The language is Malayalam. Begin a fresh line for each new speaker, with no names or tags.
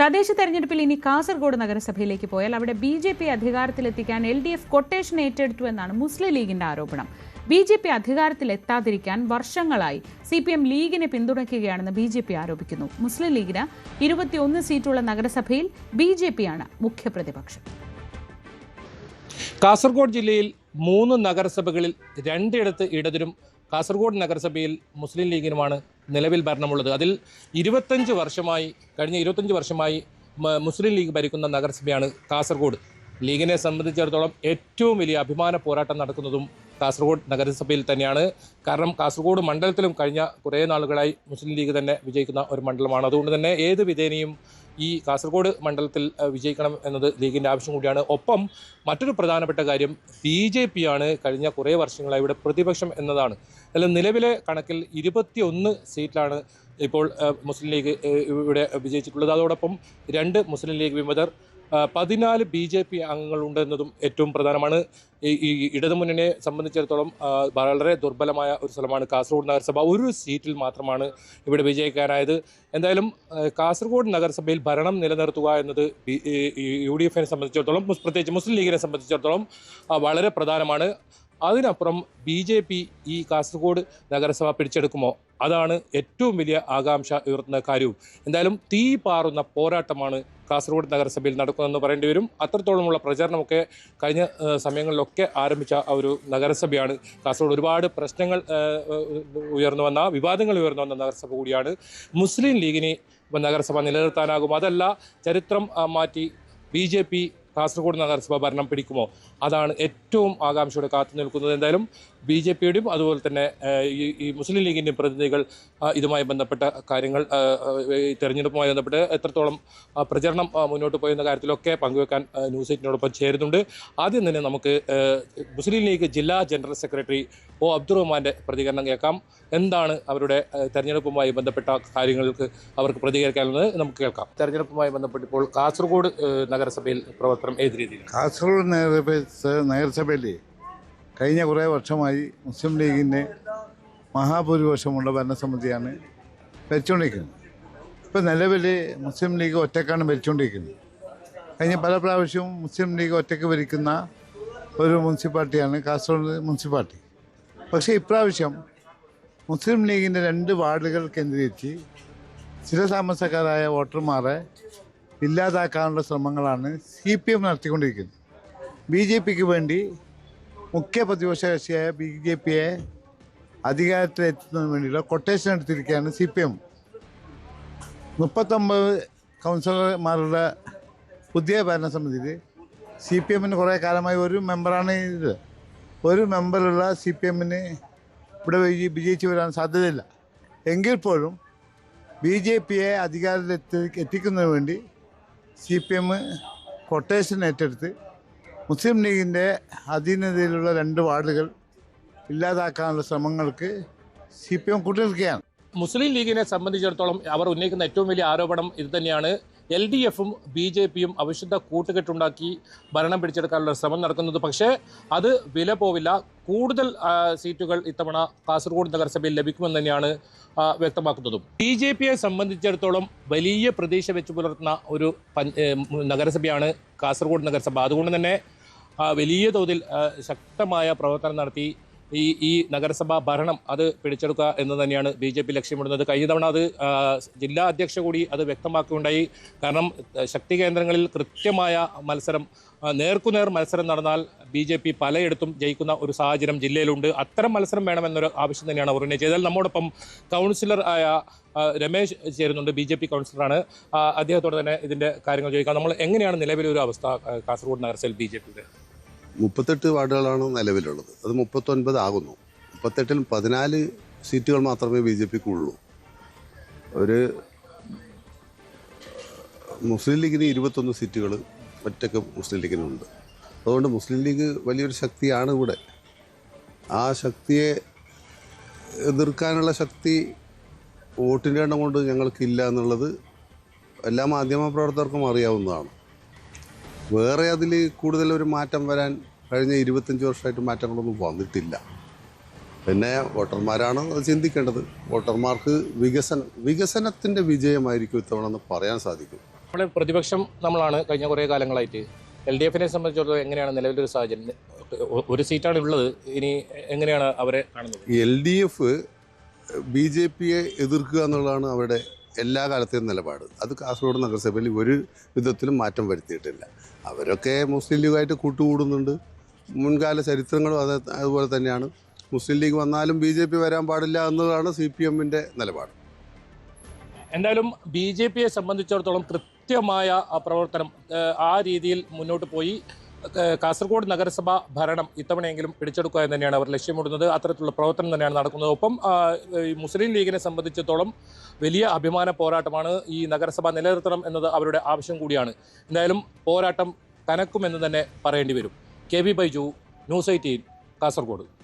തദ്ദേശ തെരഞ്ഞെടുപ്പിൽ ഇനി കാസർഗോഡ് നഗരസഭയിലേക്ക് പോയാൽ അവിടെ ബി ജെ പി അധികാരത്തിലെത്തിക്കാൻ എൽ ഡി എഫ് കൊട്ടേഷൻ ഏറ്റെടുത്തു എന്നാണ് മുസ്ലിം ലീഗിന്റെ ആരോപണം. ബി ജെ പി അധികാരത്തിലെത്താതിരിക്കാൻ വർഷങ്ങളായി സി പി എം ലീഗിനെ പിന്തുണയ്ക്കുകയാണെന്ന് ബി ജെ പി ആരോപിക്കുന്നു. മുസ്ലിം ലീഗിന് ഇരുപത്തിയൊന്ന് സീറ്റുള്ള നഗരസഭയിൽ ബി ജെ പിയാണ് മുഖ്യപ്രതിപക്ഷം.
കാസർഗോഡ് ജില്ലയിൽ മൂന്ന് നഗരസഭകളിൽ രണ്ടിടത്ത് ഇടതിരും കാസർഗോഡ് നഗരസഭയിൽ മുസ്ലിം ലീഗിനുമാണ് നിലവിൽ ഭരണമുള്ളത്. അതിൽ ഇരുപത്തഞ്ച് വർഷമായി കഴിഞ്ഞ ഇരുപത്തഞ്ച് വർഷമായി മുസ്ലിം ലീഗ് ഭരിക്കുന്ന നഗരസഭയാണ് കാസർഗോഡ്. ലീഗിനെ സംബന്ധിച്ചിടത്തോളം ഏറ്റവും വലിയ അഭിമാന പോരാട്ടം നടക്കുന്നതും കാസർഗോഡ് നഗരസഭയിൽ തന്നെയാണ്. കാരണം കാസർഗോഡ് മണ്ഡലത്തിലും കഴിഞ്ഞ കുറേ നാളുകളായി മുസ്ലിം ലീഗ് തന്നെ വിജയിക്കുന്ന ഒരു മണ്ഡലമാണ്. അതുകൊണ്ട് തന്നെ ഏത് വിധേനയും ഈ കാസർഗോഡ് മണ്ഡലത്തിൽ വിജയിക്കണം എന്നത് ലീഗിന്റെ ആവശ്യം കൂടിയാണ്. ഒപ്പം മറ്റൊരു പ്രധാനപ്പെട്ട കാര്യം ബി ജെ പി ആണ് കഴിഞ്ഞ കുറേ വർഷങ്ങളായി ഇവിടെ പ്രതിപക്ഷം എന്നതാണ്. അതിൽ നിലവിലെ കണക്കിൽ ഇരുപത്തിയൊന്ന് സീറ്റിലാണ് ഇപ്പോൾ മുസ്ലിം ലീഗ് ഇവിടെ വിജയിച്ചിട്ടുള്ളത്. അതോടൊപ്പം രണ്ട് മുസ്ലിം ലീഗ് വിമതർ പതിനാല് ബി ജെ പി അംഗങ്ങളുണ്ടെന്നതും ഏറ്റവും പ്രധാനമാണ്. ഈ ഇടതുമുന്നണിയെ സംബന്ധിച്ചിടത്തോളം വളരെ ദുർബലമായ ഒരു സ്ഥലമാണ് കാസർഗോഡ് നഗരസഭ. ഒരു സീറ്റിൽ മാത്രമാണ് ഇവിടെ വിജയിക്കാനായത്. എന്തായാലും കാസർഗോഡ് നഗരസഭയിൽ ഭരണം നിലനിർത്തുക എന്നത് യു ഡി എഫിനെ സംബന്ധിച്ചിടത്തോളം പ്രത്യേകിച്ച് മുസ്ലിം ലീഗിനെ സംബന്ധിച്ചിടത്തോളം വളരെ പ്രധാനമാണ്. അതിനപ്പുറം ബി ജെ പി ഈ കാസർഗോഡ് നഗരസഭ പിടിച്ചെടുക്കുമോ? അതാണ് ഏറ്റവും വലിയ ആകാംക്ഷ ഉയർത്തുന്ന കാര്യവും. എന്തായാലും തീ പാറുന്ന പോരാട്ടമാണ് കാസർഗോഡ് നഗരസഭയിൽ നടക്കുന്നതെന്ന് പറയേണ്ടി വരും. അത്രത്തോളമുള്ള പ്രചരണമൊക്കെ കഴിഞ്ഞ സമയങ്ങളിലൊക്കെ ആരംഭിച്ച ഒരു നഗരസഭയാണ്. കാസർഗോഡ് ഒരുപാട് പ്രശ്നങ്ങൾ ഉയർന്നു വന്ന വിവാദങ്ങൾ ഉയർന്നു വന്ന നഗരസഭ കൂടിയാണ്. മുസ്ലിം ലീഗിനെ നഗരസഭ നിലനിർത്താനാകും. അതല്ല ചരിത്രം മാറ്റി ബി ജെ പി കാസർഗോഡ് നഗരസഭ ഭരണം പിടിക്കുമോ? അതാണ് ഏറ്റവും ആകാംക്ഷയോടെ കാത്തു നിൽക്കുന്നത്. എന്തായാലും ബി ജെ പിയുടെയും അതുപോലെ തന്നെ ഈ മുസ്ലിം ലീഗിന്റെയും പ്രതിനിധികൾ ഇതുമായി ബന്ധപ്പെട്ട കാര്യങ്ങൾ ഈ തെരഞ്ഞെടുപ്പുമായി ബന്ധപ്പെട്ട് എത്രത്തോളം പ്രചരണം മുന്നോട്ട് പോയെന്ന കാര്യത്തിലൊക്കെ പങ്കുവെക്കാൻ ന്യൂസ് എയ്റ്റിനോടൊപ്പം ചേരുന്നുണ്ട്. ആദ്യം തന്നെ നമുക്ക് മുസ്ലിം ലീഗ് ജില്ലാ ജനറൽ സെക്രട്ടറി ഒ അബ്ദുറഹ്മാന്റെ പ്രതികരണം കേൾക്കാം. എന്താണ് അവരുടെ തെരഞ്ഞെടുപ്പുമായി ബന്ധപ്പെട്ട കാര്യങ്ങൾക്ക് അവർക്ക് പ്രതികരിക്കാനുള്ളത് നമുക്ക് കേൾക്കാം. തെരഞ്ഞെടുപ്പുമായി ബന്ധപ്പെട്ട് ഇപ്പോൾ കാസർഗോഡ് നഗരസഭയിൽ പ്രവർത്തനം ഏത് രീതിയിൽ
കാസർഗോഡ് നഗരസഭ നഗരസഭയിൽ കഴിഞ്ഞ കുറേ വർഷമായി മുസ്ലിം ലീഗിന്റെ മഹാഭൂരിപക്ഷമുള്ള ഭരണസമിതിയാണ് ഭരിച്ചുകൊണ്ടിരിക്കുന്നത്. ഇപ്പോൾ നിലവിൽ മുസ്ലിം ലീഗ് ഒറ്റക്കാണ് ഭരിച്ചുകൊണ്ടിരിക്കുന്നത്. കഴിഞ്ഞ പല പ്രാവശ്യവും മുസ്ലിം ലീഗ് ഒറ്റയ്ക്ക് ഭരിക്കുന്ന ഒരു മുനിസിപ്പാലിറ്റിയാണ് കാസർഗോഡ് മുനിസിപ്പാലിറ്റി. പക്ഷേ ഇപ്രാവശ്യം മുസ്ലിം ലീഗിന്റെ രണ്ട് വാർഡുകൾ കേന്ദ്രീകരിച്ച് ചില താമസക്കാരായ വോട്ടർമാരെ ഇല്ലാതാക്കാനുള്ള ശ്രമങ്ങളാണ് സി പി എം നടത്തിക്കൊണ്ടിരിക്കുന്നത്. ബി ജെ പിക്ക് വേണ്ടി മുഖ്യ പ്രതിപക്ഷ കക്ഷിയായ ബി ജെ പിയെ അധികാരത്തിലെത്തുന്നതിന് വേണ്ടിയുള്ള കൊട്ടേഷൻ എടുത്തിരിക്കുകയാണ് സി പി എം. മുപ്പത്തൊമ്പത് കൗൺസിലർമാരുടെ പുതിയ ഭരണസമിതിയിൽ സി പി എമ്മിന് കുറേ കാലമായി ഒരു മെമ്പറാണ് ഇത്. ഒരു മെമ്പറുള്ള സി പി എമ്മിന് ഇവിടെ വിജയിച്ചു വരാൻ സാധ്യതയില്ല. എങ്കിൽ പോലും ബി ജെ പിയെ അധികാരത്തിൽ എത്തി എത്തിക്കുന്നതിന് വേണ്ടി സി പി എം കൊട്ടേഷൻ ഏറ്റെടുത്ത് മുസ്ലിം ലീഗിന്റെ അധീനതയിലുള്ള രണ്ട് വാർഡുകൾ ഇല്ലാതാക്കാനുള്ള ശ്രമങ്ങൾക്ക് സി പി എം കൂട്ടിനിൽക്കുകയാണ്.
മുസ്ലിം ലീഗിനെ സംബന്ധിച്ചിടത്തോളം അവർ ഉന്നയിക്കുന്ന ഏറ്റവും വലിയ ആരോപണം ഇത് തന്നെയാണ്. എൽ ഡി എഫും ബി ജെ പിയും അവിശുദ്ധ കൂട്ടുകെട്ടുണ്ടാക്കി ഭരണം പിടിച്ചെടുക്കാനുള്ള ശ്രമം നടക്കുന്നത്. പക്ഷേ അത് വില പോവില്ല. കൂടുതൽ സീറ്റുകൾ ഇത്തവണ കാസർഗോഡ് നഗരസഭയിൽ ലഭിക്കുമെന്ന് തന്നെയാണ് വ്യക്തമാക്കുന്നതും. ബി ജെ പിയെ സംബന്ധിച്ചിടത്തോളം വലിയ പ്രതീക്ഷ വെച്ച് പുലർത്തുന്ന ഒരു നഗരസഭയാണ് കാസർഗോഡ് നഗരസഭ. അതുകൊണ്ട് തന്നെ വലിയ തോതിൽ ശക്തമായ പ്രവർത്തനം നടത്തി ഈ ഈ നഗരസഭാ ഭരണം അത് പിടിച്ചെടുക്കുക എന്ന് തന്നെയാണ് ബി ജെ പി ലക്ഷ്യമിടുന്നത്. കഴിഞ്ഞ തവണ അത് ജില്ലാ അധ്യക്ഷ കൂടി അത് വ്യക്തമാക്കുകയുണ്ടായി. കാരണം ശക്തി കേന്ദ്രങ്ങളിൽ കൃത്യമായ മത്സരം നേർക്കുനേർ മത്സരം നടന്നാൽ ബി ജെ പി പലയിടത്തും ജയിക്കുന്ന ഒരു സാഹചര്യം ജില്ലയിലുണ്ട്. അത്തരം മത്സരം വേണമെന്നൊരു ആവശ്യം തന്നെയാണ് അവർ ഉന്നയിച്ചത് ചെയ്താൽ നമ്മോടൊപ്പം കൗൺസിലർ ആയ രമേശ് ചേരുന്നുണ്ട് ബി ജെ പി കൗൺസിലറാണ്. അദ്ദേഹത്തോട് തന്നെ ഇതിന്റെ കാര്യങ്ങൾ ചോദിക്കാം. നമ്മൾ എങ്ങനെയാണ് നിലവിലെ ഒരു അവസ്ഥ കാസർഗോഡ് നഗരസഭയിൽ ബി ജെ പിയുടെ?
മുപ്പത്തെട്ട് വാർഡുകളാണ് നിലവിലുള്ളത്. അത് മുപ്പത്തൊൻപത് ആകുന്നു. മുപ്പത്തെട്ടിൽ പതിനാല് സീറ്റുകൾ മാത്രമേ ബി ജെ പിക്ക് ഉള്ളൂ ഒരു മുസ്ലിം ലീഗിന് ഇരുപത്തൊന്ന് സീറ്റുകൾ ഒറ്റയ്ക്ക് മുസ്ലിം ലീഗിനുണ്ട്. അതുകൊണ്ട് മുസ്ലിം ലീഗ് വലിയൊരു ശക്തിയാണ് ഇവിടെ. ആ ശക്തിയെ എതിർക്കാനുള്ള ശക്തി വോട്ടിന്റെ എണ്ണം കൊണ്ട് ഞങ്ങൾക്കില്ല എന്നുള്ളത് എല്ലാ മാധ്യമ പ്രവർത്തകർക്കും അറിയാവുന്നതാണ്. വേറെ അതിൽ കൂടുതൽ ഒരു മാറ്റം വരാൻ കഴിഞ്ഞ ഇരുപത്തഞ്ച് വർഷമായിട്ട് മാറ്റങ്ങളൊന്നും വന്നിട്ടില്ല. പിന്നെ വോട്ടർമാരാണ് അത് ചിന്തിക്കേണ്ടത്. വോട്ടർമാർക്ക് വികസനം വികസനത്തിന്റെ വിജയമായിരിക്കും ഇത്തവണ എന്ന് പറയാൻ സാധിക്കും.
നമ്മുടെ പ്രതിപക്ഷം നമ്മളാണ് കഴിഞ്ഞ കുറേ കാലങ്ങളായിട്ട്. എൽ ഡി എഫിനെ സംബന്ധിച്ചിടത്തോളം എങ്ങനെയാണ് നിലവിലൊരു സാഹചര്യം? ഒരു സീറ്റാണ് ഉള്ളത്. ഇനി എങ്ങനെയാണ് അവരെ കാണുന്നത്?
L D F B J പിയെ എതിർക്കുക എന്നുള്ളതാണ് അവരുടെ എല്ലാ കാലത്തെയും നിലപാട്. അത് കാസർഗോഡ് നഗരസഭയിൽ ഒരു വിധത്തിലും മാറ്റം വരുത്തിയിട്ടില്ല. അവരൊക്കെ മുസ്ലിം ലീഗായിട്ട് കൂട്ടുകൂടുന്നുണ്ട്. മുൻകാല ചരിത്രങ്ങളും അത് അതുപോലെ തന്നെയാണ്. മുസ്ലിം ലീഗ് വന്നാലും ബി ജെ പി വരാൻ പാടില്ല എന്നതാണ് സി പി എമ്മിന്റെ നിലപാട്.
എന്തായാലും ബി ജെ പിയെ സംബന്ധിച്ചിടത്തോളം കൃത്യമായ പ്രവർത്തനം ആ രീതിയിൽ മുന്നോട്ട് പോയി. കാസർഗോഡ് നഗരസഭ ഭരണം ഇത്തവണയെങ്കിലും പിടിച്ചെടുക്കുക എന്ന് തന്നെയാണ് അവർ ലക്ഷ്യമിടുന്നത്. അത്തരത്തിലുള്ള പ്രവർത്തനം തന്നെയാണ് നടക്കുന്നത്. ഒപ്പം മുസ്ലിം ലീഗിനെ സംബന്ധിച്ചിടത്തോളം വലിയ അഭിമാന പോരാട്ടമാണ് ഈ നഗരസഭ നിലനിർത്തണം എന്നത് അവരുടെ ആവശ്യം കൂടിയാണ്. എന്തായാലും പോരാട്ടം കനക്കുമെന്ന് തന്നെ പറയേണ്ടി വരും. K B Baiju News Eighteen Kasaragod.